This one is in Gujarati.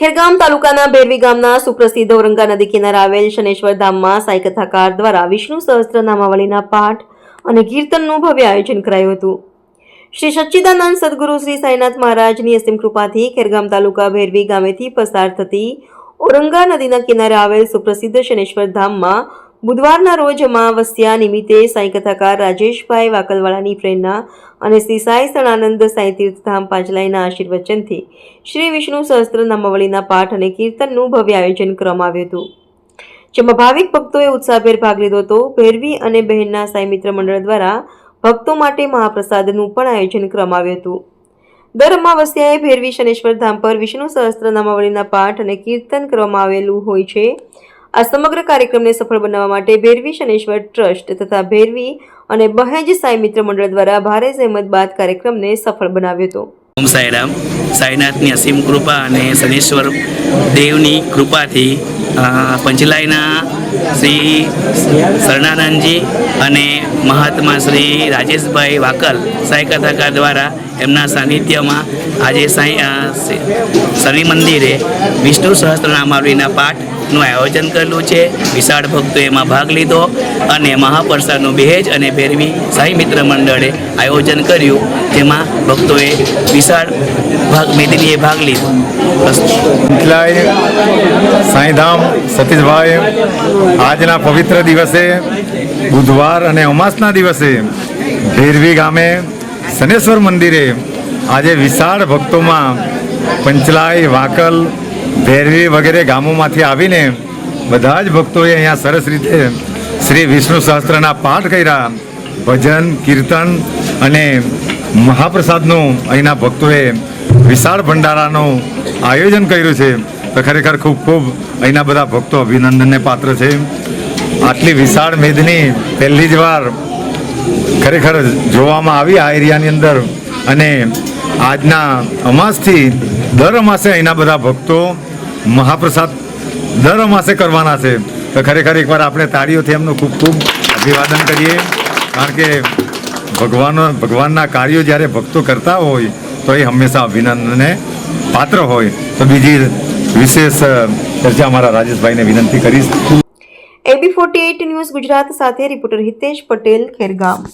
ખેરગામ તાલુકાના બેરવી ગામના સુપ્રસિદ્ધ ઔરંગા નદી કિનારે આવેલ શનેશ્વર ધામમાં સાંઈ કથાકાર દ્વારા વિષ્ણુ સહસ્ત્ર નામાવલીના પાઠ અને કીર્તનનું ભવ્ય આયોજન કરાયું હતું. શ્રી સચ્ચિદાનંદ સદગુરુ શ્રી સાઈનાથ મહારાજની અસીમ કૃપાથી ખેરગામ તાલુકા ભેરવી ગામેથી પસાર થતી ઔરંગા નદીના કિનારે આવેલ સુપ્રસિદ્ધ શનેશ્વર ધામમાં બુધવારના રોજ અમાવસ્યા નિમિત્તે સાંઈ કથાકાર રાજેશભાઈ વાકલવાળાની પ્રેરણા અને શ્રી સાંઈ સણાનંદ સાઈ તીર્થધામ પાંચલાઈના આશીર્વચનથી શ્રી વિષ્ણુ સહસ્ત્ર નામાવલીના પાઠ અને કીર્તનનું ભવ્ય આયોજન કરવામાં આવ્યું હતું. જેમાં ભાવિક ભક્તોએ ઉત્સાહભેર ભાગ લીધો હતો. ભેરવી અને બહેનના સાંઈ મિત્ર મંડળ દ્વારા ભક્તો માટે મહાપ્રસાદનું પણ આયોજન કરવામાં આવ્યું હતું. દર અમાવસ્યાએ ભેરવી શનેશ્વર ધામ પર વિષ્ણુ સહસ્ત્ર નામાવલીના પાઠ અને કીર્તન કરવામાં આવેલું હોય છે. આ સમગ્ર કાર્યક્રમને સફળ બનાવવા માટે ભેરવી શનેશ્વર ટ્રસ્ટ તથા ભેરવી અને બહેજ સાઈ મિત્ર મંડળ દ્વારા ભારે સહેમત બાદ કાર્યક્રમને સફળ બનાવ્યો હતો. ઓમ સાઈરામ સાંઈનાથની અસીમ કૃપા અને શનેશ્વર દેવની કૃપાથી પંચલાઈના શ્રી શરણાનંદજી અને મહાત્મા શ્રી રાજેશભાઈ વાકલ સાંઈ કથાકાર દ્વારા એમના સાનિધ્યમાં આજે સાંઈ શનિ મંદિરે વિષ્ણુ સહસ્ત્રનામાવલીના પાઠનું આયોજન કરેલું છે. વિશાળ ભક્તો એમાં ભાગ લીધો અને મહાપ્રસાદનું બહેજ અને ભેરવી સાંઈ મિત્ર મંડળે આયોજન કર્યું, જેમાં ભક્તોએ વિશાળ ભાગ, મેદનીએ ભાગ લીધો. સાંઈધામ સતીશભાઈ આજના પવિત્ર દિવસે, બુધવાર અને અમાસના દિવસે ભેરવી ગામે શનેશ્વર મંદિરે આજે વિશાળ ભક્તોમાં પંચલાઈ, વાકલ ભેરવી વગેરે ગામોમાંથી આવીને બધા જ ભક્તોએ અહીંયા સરસ રીતે શ્રી વિષ્ણુ સહસ્ત્રના પાઠ કર્યા. ભજન, કીર્તન અને મહાપ્રસાદનું અહીંના ભક્તોએ વિશાળ ભંડારાનું આયોજન કર્યું છે. તો ખરેખર ખૂબ ખૂબ અહીંના બધા ભક્તો અભિનંદનને પાત્ર છે. આટલી વિશાળ મેદની પહેલી જ વાર ખરેખર જોવામાં આવી આ એરિયાની અંદર અને આજના અમાસથી દર અમાસે અહીંના બધા ભક્તો મહાપ્રસાદ દર અમાસે કરવાના છે. તો ખરેખર એકવાર આપણે તાળીઓથી એમનું ખૂબ ખૂબ અભિવાદન કરીએ. કારણ કે ભગવાન, ભગવાનના કાર્યો જ્યારે ભક્તો કરતા હોય, તો એ હંમેશા અભિનંદનને પાત્ર હોય. તો બીજી વિશેષ ચર્ચા અમારા રાજેશભાઈને વિનંતી કરીશ. એબી ફોર્ટી ન્યૂઝ ગુજરાત સાથે, રિપોર્ટર હિતેશ પટેલ, ખેરગામ.